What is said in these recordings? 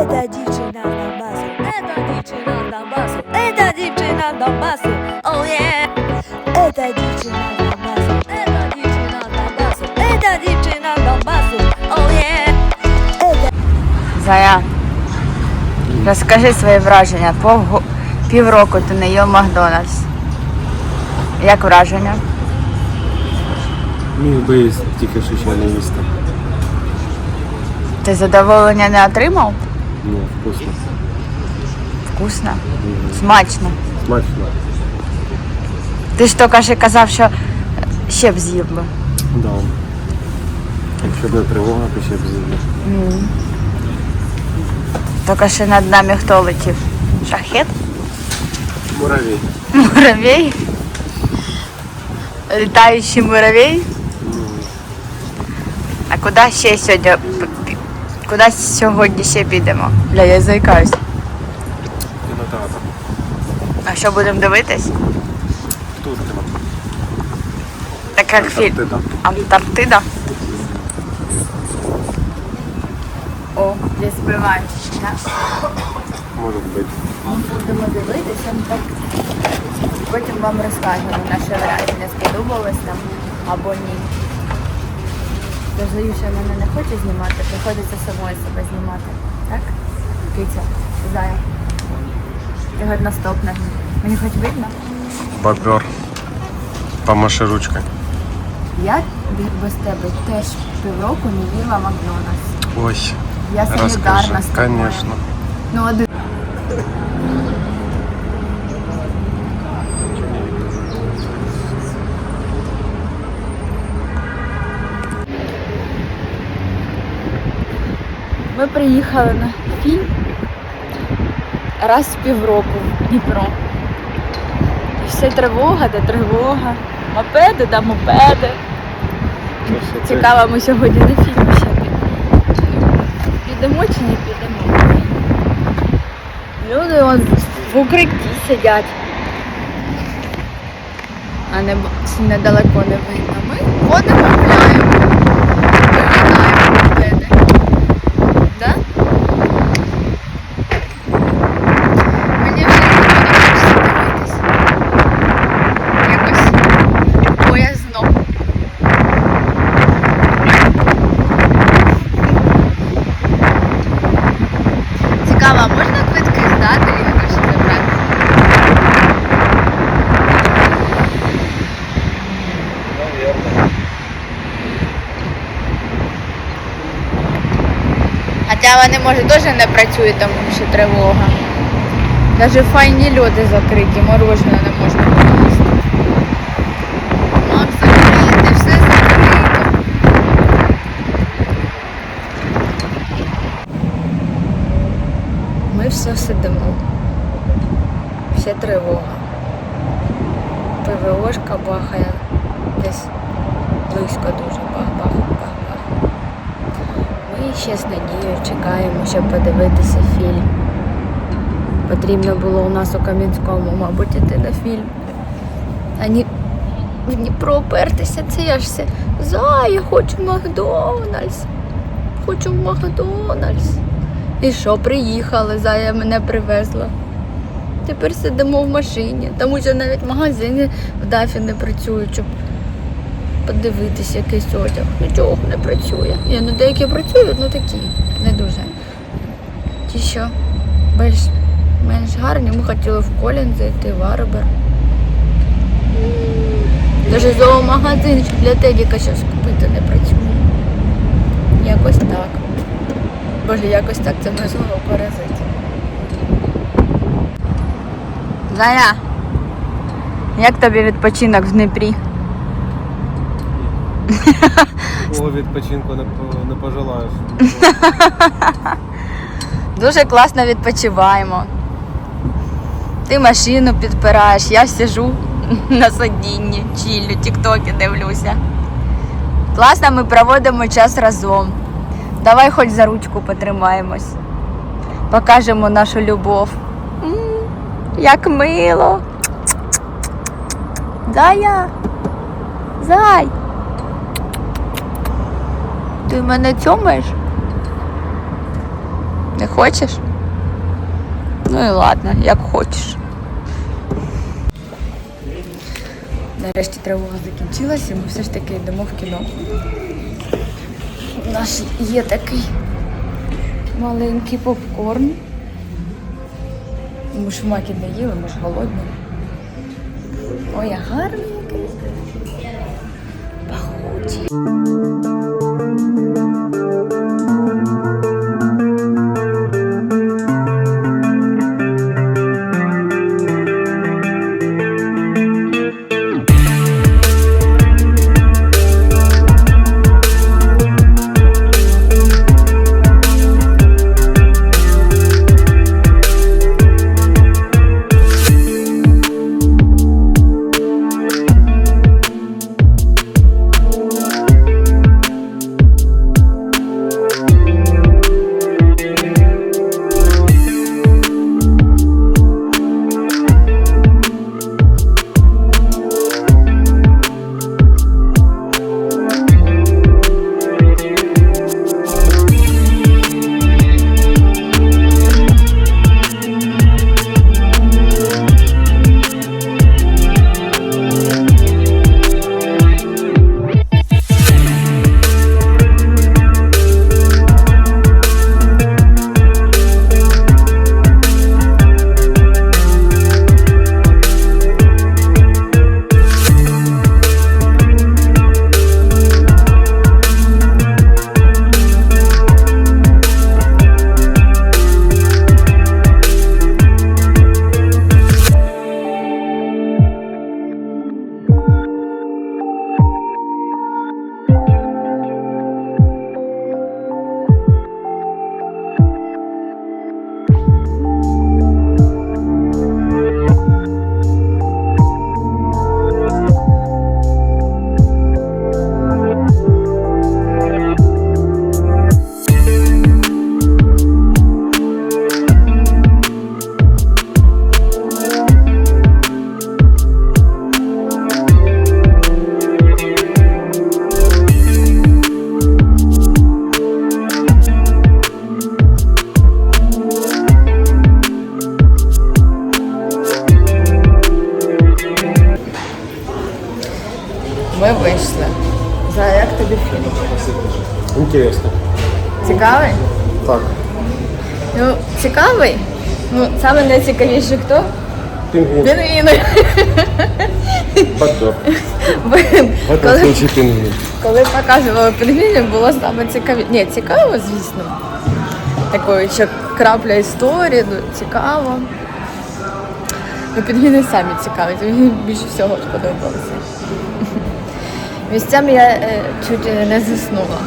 Эта дівчина з Донбасу, эта дівчина з Донбасу, эта дівчина з Донбасу, oh yeah. Эта дівчина з Донбасу, эта дівчина з Донбасу, эта дівчина з Донбасу, oh yeah. Эта Зая, розкажи свої враження. Пов... Півроку ти не їв Макдональдс. Як враження? Міг би тільки що ще не їсти. Ти задоволення не отримав? Ну, вкусно. Вкусно. Смачно. Смачно. Ти ж тільки що казав, що ще б з'їв би. Да. Якщо б не тривога, то ще б з'їв. Тільки що над нами хто летів? Шахет? Муравей. Муравей? Літаючий муравей? А куди ще сьогодні? Куди сьогодні ще підемо? Бля, я заїкаюсь. Кінотеатр. А що будемо дивитись? Птушкіна. Так як фільм Антарктида. Антарктида. О, десь співають. Може бути. Будемо дивитися, так. Потім вам розкажемо наше враження, сподобалось нам або ні. Дождаюся, мене не хоче знімати, приходиться самою себе знімати. Так? Киця, зая. Ти хоч наступне. Мені хоч видно? Бобер. Помаши ручкою. Я без тебе теж півроку не їла Макдональдс. Ой. Я солідарна з тобою. Конечно. Ну, один. Приїхали на фільм раз в півроку в Дніпро. І все тривога, де тривога. Мопеди, да мопеди. Цікаво, ми сьогодні на фільм ще підемо. Підемо чи не підемо? Люди он в укритті сидять. А не, недалеко не видно. Ми ходимо, гуляємо. Виглядаємо мопеди. Да? Мені вже не хочеться дивитись. Якось боязно. Цікаво, а можна квитки здати і гроші забрати? Хоча вони, може, теж не працюють, тому що тривога. Навіть файні люди закриті, мороженое не можна поїсти. Мам, закрите, все закрито. Ми все сидимо. Все тривога. ПВОшка бахає десь близько дуже. Ще з надією чекаємо, щоб подивитися фільм. Потрібно було у нас у Кам'янському, мабуть, іти на фільм. А ні в Дніпро пертися, це я ж все. За, я хочу Макдональдс. Хочу в Макдональдс. І що, приїхали, Зая мене привезла. Тепер сидимо в машині, тому що навіть магазини в Дафі не працюють, щоб подивитися якийсь одяг. Нічого не працює. Ні, ну деякі працюють, ну такі, не дуже. Ті що, більш менш гарні. Ми хотіли в Колін зайти, в Арбер. Навіть зоомагазин для Тедіка щось купити не працює. Якось так. Боже, якось так це можливо поразити. Зая, як тобі відпочинок в Дніпрі? О, відпочинку не, не пожелаєш. Дуже класно відпочиваємо. Ти машину підпираєш, я сижу на сидінні, чіллю, тіктоки дивлюся. Класно ми проводимо час разом. Давай хоч за ручку потримаємось. Покажемо нашу любов. М, Як мило. Зая. Зай. Ти мене цьомаєш? Не хочеш? Ну і ладно, як хочеш. Нарешті тривога закінчилася, ми все ж таки йдемо в кіно. У нас є такий маленький попкорн. Ми ж маки не їли, ми ж голодні. Ой, а гарний який. Пахучий. Найцікавіше хто? Пінгвін. Пінгвіни. Баддор. В этом Коли, случае пінгвін. коли показували пінгвінів, було саме цікаві. Ні, цікаво, звісно. Такою ще крапля історії, ну, цікаво. Ну, пінгвіни самі цікаві, мені більше всього сподобалося. Місцями я е, чуть е, не заснула.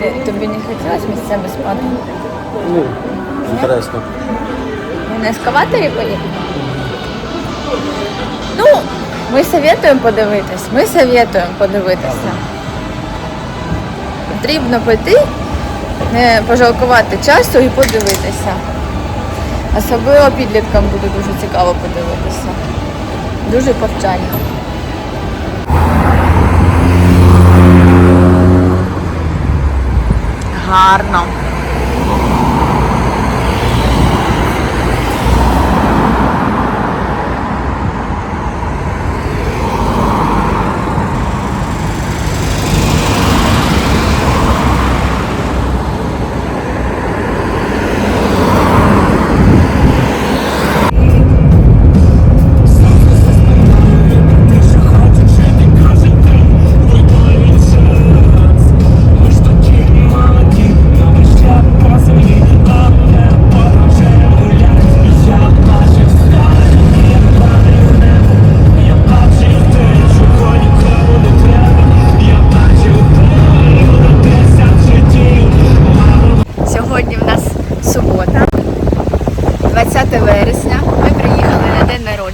Ти, тобі не хотілося місцями спати? Ну, інтересно. На ескаваторі поїхати? Ну, ми советуємо подивитись. Ми советуємо подивитися. Потрібно пойти, не пожалкувати часу і подивитися. Особливо підліткам буде дуже цікаво подивитися. Дуже повчально. Гарно.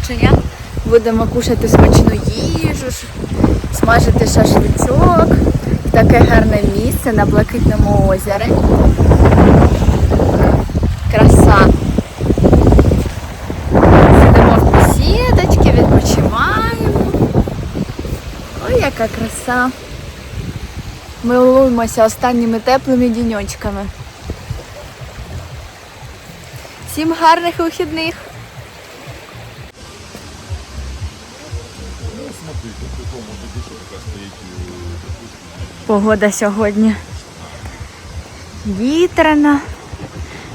Народження. Будемо кушати смачну їжу, смажити шашличок. Таке гарне місце на Блакитному озері. Краса. Сидимо в бесідочці, відпочиваємо. Ой, яка краса. милуємося останніми теплими діньочками. Всім гарних вихідних! Погода сьогодні вітряна.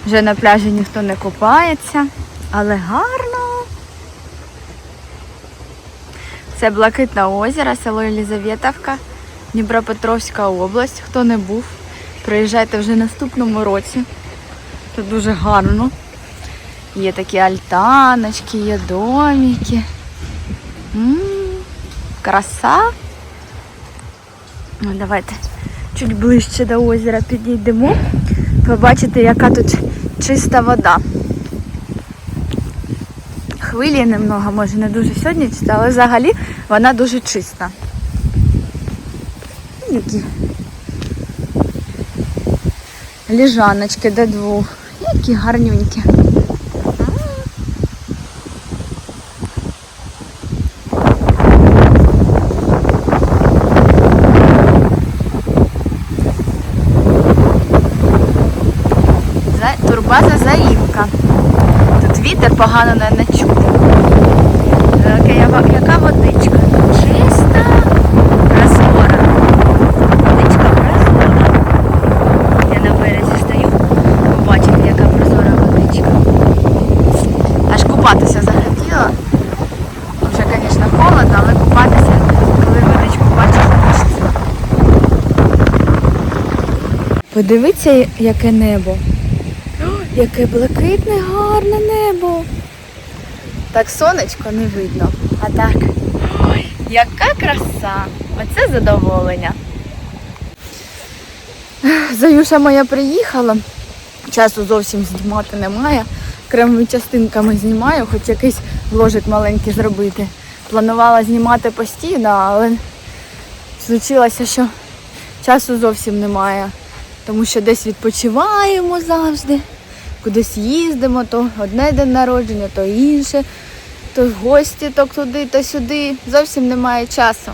Вже на пляжі ніхто не купається, але гарно. Це Блакитне озеро, село Єлізаветовка, Дніпропетровська область. Хто не був, приїжджайте вже наступному році. Тут дуже гарно. Є такі альтаночки, є домики. М, краса. Ну, давайте чуть ближче до озера підійдемо. Побачите, яка тут чиста вода. Хвилі немного, може не дуже сьогодні чиста, але взагалі вона дуже чиста. Які ліжаночки до двох. Які гарнюнькі. За- Турбаза Заївка. Тут вітер погано не, чути. Яка, водичка? Чиста, прозора. Водичка прозора. Я на березі стою, побачите, яка прозора водичка. Аж купатися захотіла. Вже, звісно, холодно, але купатися, коли водичку бачиш, хочеться. Подивіться, яке небо. Яке блакитне, гарне небо. Так сонечко не видно. А так. Ой, яка краса! Оце задоволення. Заюша моя приїхала. Часу зовсім знімати немає. Окремими частинками знімаю, хоч якийсь вложик маленький зробити. Планувала знімати постійно, але случилося, що часу зовсім немає. Тому що десь відпочиваємо завжди, кудись їздимо, то одне день народження, то інше, то гості, то туди, то сюди. Зовсім немає часу.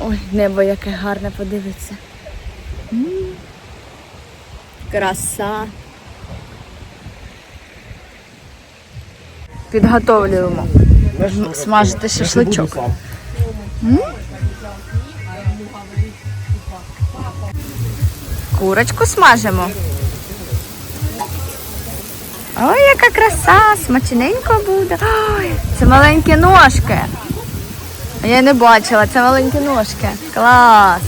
Ой, небо яке гарне, подивиться. Краса. Підготовлюємо. Смажити шашличок. Курочку смажимо. Ой, яка краса, смачненько буде. Ой, це маленькі ножки. Я не бачила, це маленькі ножки. Клас.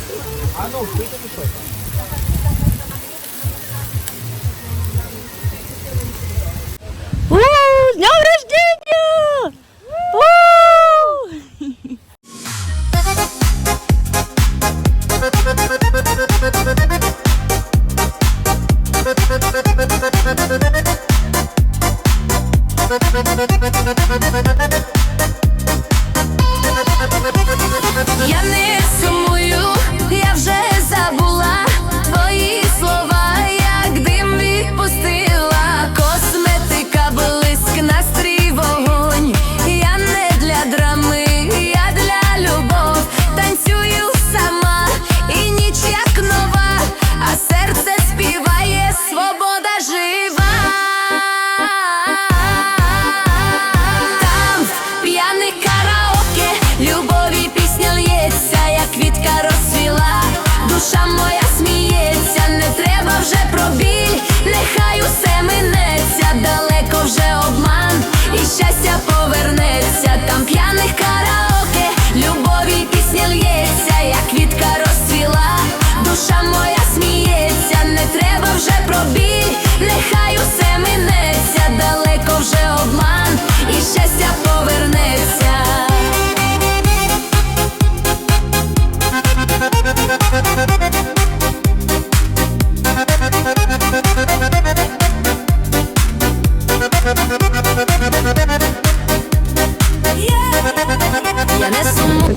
П'яних караоке,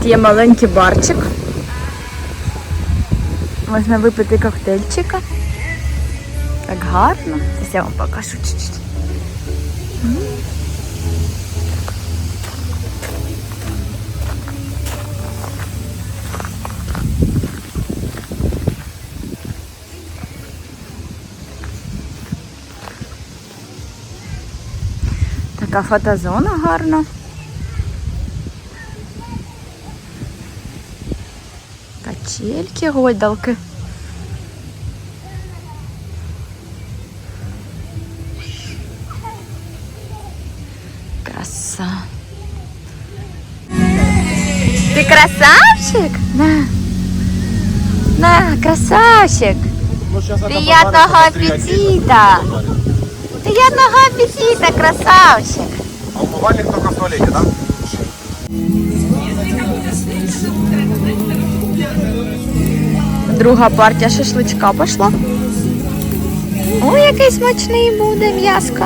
є маленький барчик. Можна випити коктейльчика. Так гарно. Зараз я вам покажу чуть-чуть. Така фотозона гарна. Качельки, гойдалки. Краса. Ти красавчик? На. На, красавчик. Приятного аппетита. Приятного аппетита, красавчик. А умывальник только в туалете, да? Друга партія шашличка пішла. Ой, який смачний буде м'яско.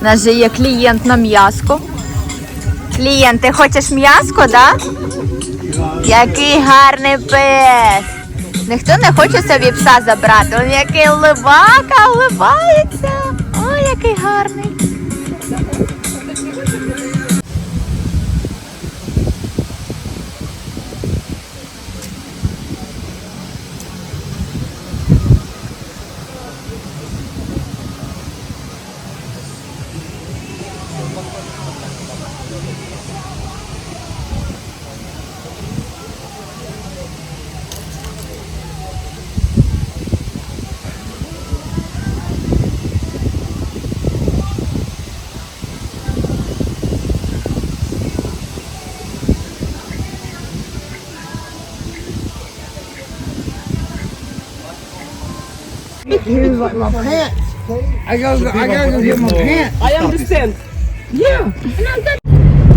У нас же є клієнт на м'яско. Клієнт, ти хочеш м'яско, да? Який гарний пес. Ніхто не хоче собі пса забрати. Він який улибака, улибається. Ой, який гарний.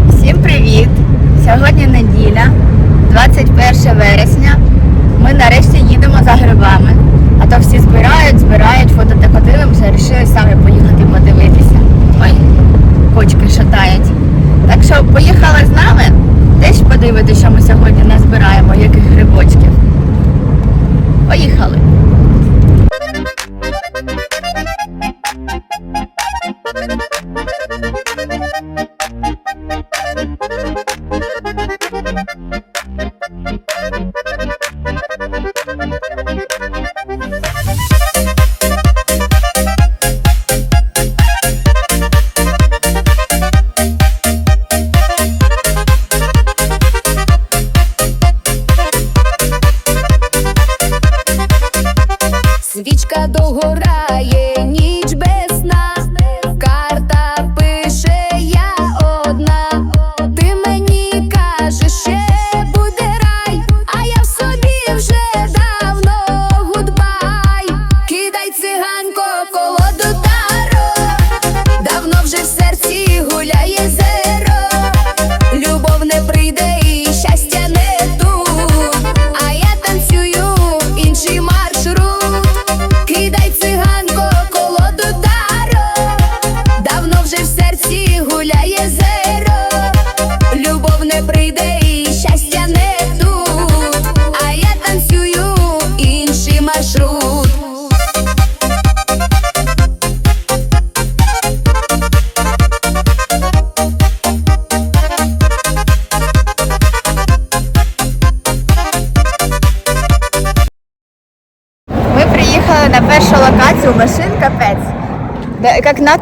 Всім привіт! Сьогодні неділя, 21 вересня. Ми нарешті їдемо за грибами. А то всі збирають, збирають, фото ходилимося, вирішили самі поїхати подивитися. Ой, кочки шатають. Так що поїхали з нами, теж подивитися, що ми сьогодні назбираємо, яких грибочків. Поїхали!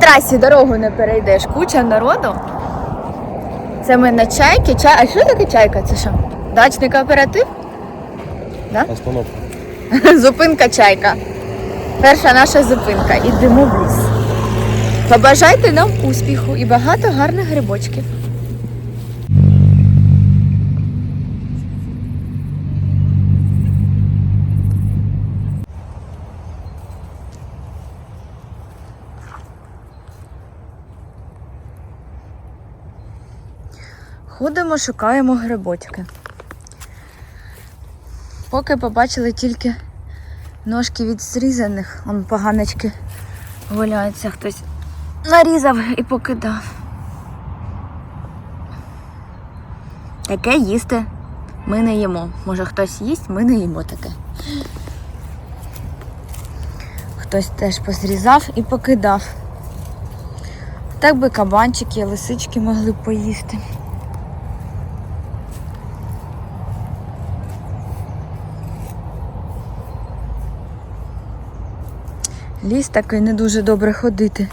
Трасі дорогу не перейдеш, куча народу. Це ми на чайки. Чай... А що таке чайка? Це що? Дачний кооператив? Остановка. Зупинка чайка. Перша наша зупинка. Ідемо в ліс. Побажайте нам успіху і багато гарних грибочків. Ходимо, шукаємо грибочки. Поки побачили тільки ножки від зрізаних, он поганочки валяються, хтось нарізав і покидав. Таке їсти ми не їмо. Може хтось їсть, ми не їмо таке. Хтось теж позрізав і покидав. Так би кабанчики, лисички могли поїсти. Ліс такий не дуже добре ходити.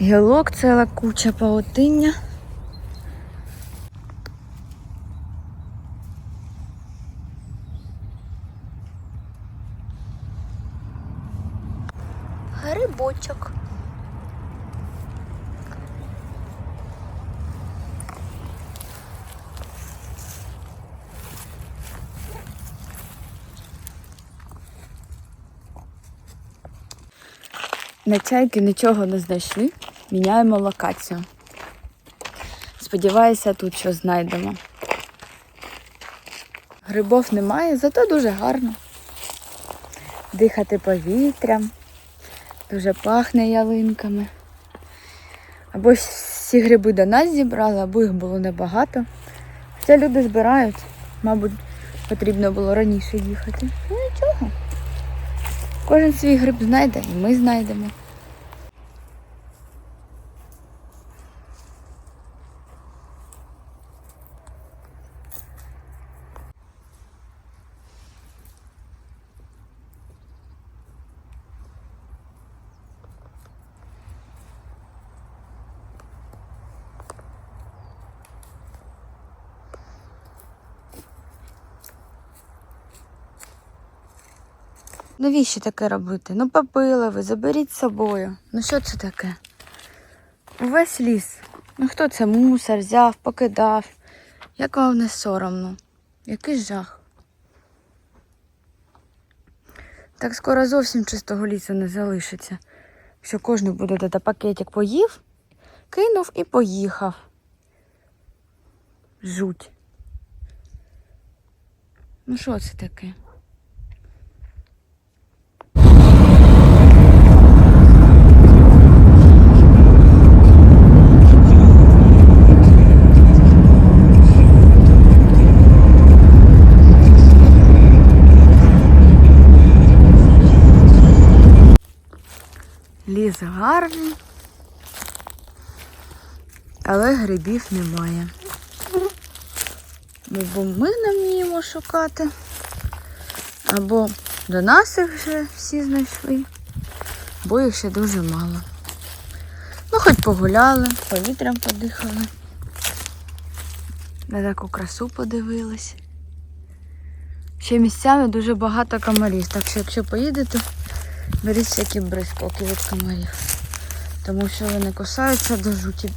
Гілок ціла куча паутиння. На чайки нічого не знайшли. Міняємо локацію. Сподіваюся, тут щось знайдемо. Грибов немає, зато дуже гарно. Дихати повітрям, дуже пахне ялинками. Або всі гриби до нас зібрали, або їх було небагато. Хоча люди збирають, мабуть, потрібно було раніше їхати. Ну нічого. Кожен свій гриб знайде, і ми знайдемо. Навіщо таке робити? Ну попили ви, заберіть з собою. Ну що це таке? Увесь ліс. Ну хто це мусор взяв, покидав? Як вам не соромно? Який жах. Так скоро зовсім чистого лісу не залишиться. Що кожен буде дати пакетик поїв, кинув і поїхав. Жуть. Ну що це таке? Ліс гарний, але грибів немає. Або ми не вміємо шукати, або до нас їх вже всі знайшли, бо їх ще дуже мало. Ну, хоч погуляли, повітрям подихали, на таку красу подивились. Ще місцями дуже багато комарів, так що якщо поїдете, беріть всякі бризкоки від комарів. Тому що вони кусаються до жуті.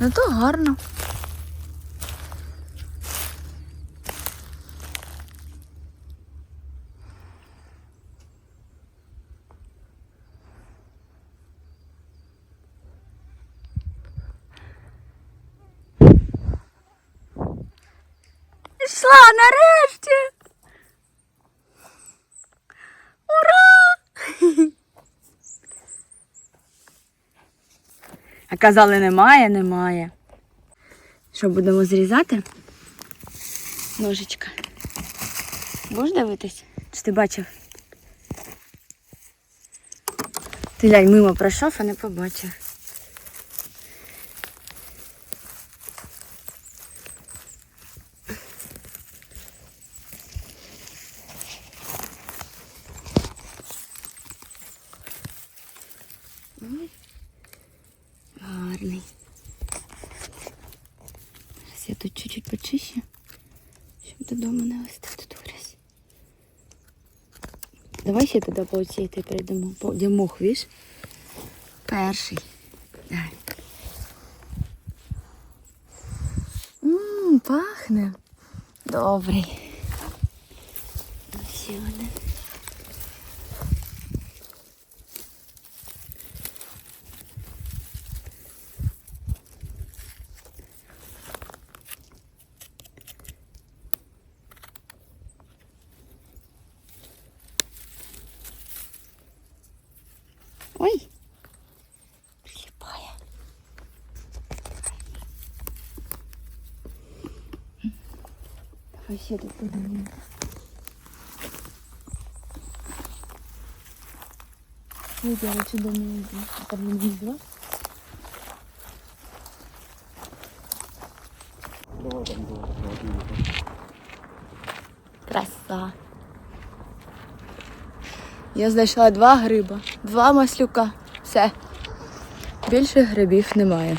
Зато гарно. Пішла нарешті. Ура! А казали, немає, немає. Що будемо зрізати? Ножичка. Будеш дивитись? Чи ти бачив? Ти глянь, мимо пройшов, а не побачив. Ой, Гарний. Зараз я тут чуть-чуть почищу, щоб додому не вести тут грязь. Давай ще по цій ти прийдемо. По де віж? Перший. Давай. Ммм, пахне. Добрий. Ще один. Ой. Прилипає. Тут подивимо. Ой, я до не иду. Там не було. Краса. Я знайшла два гриба, два маслюка. Все. Більше грибів немає.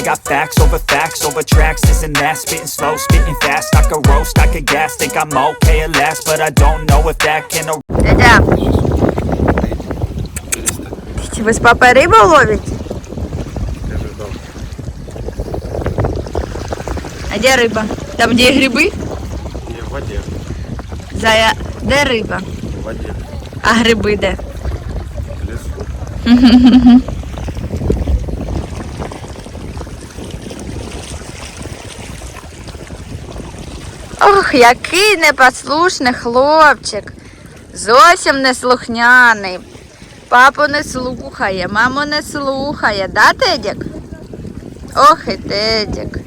I got facts over facts over tracks, this and that Spitting slow, spitting fast, I could roast, I could gas Think I'm okay at last, but I don't know if that can Дядя. Ви з папою рибу ловите? А де риба? Там, де гриби? Я в воді. Зая, де риба? В воді. А гриби де? В лісу. Ох, який непослушний хлопчик. Зовсім неслухняний. Папу не слухає, маму не слухає, да, Тедік? Ох і Тедік.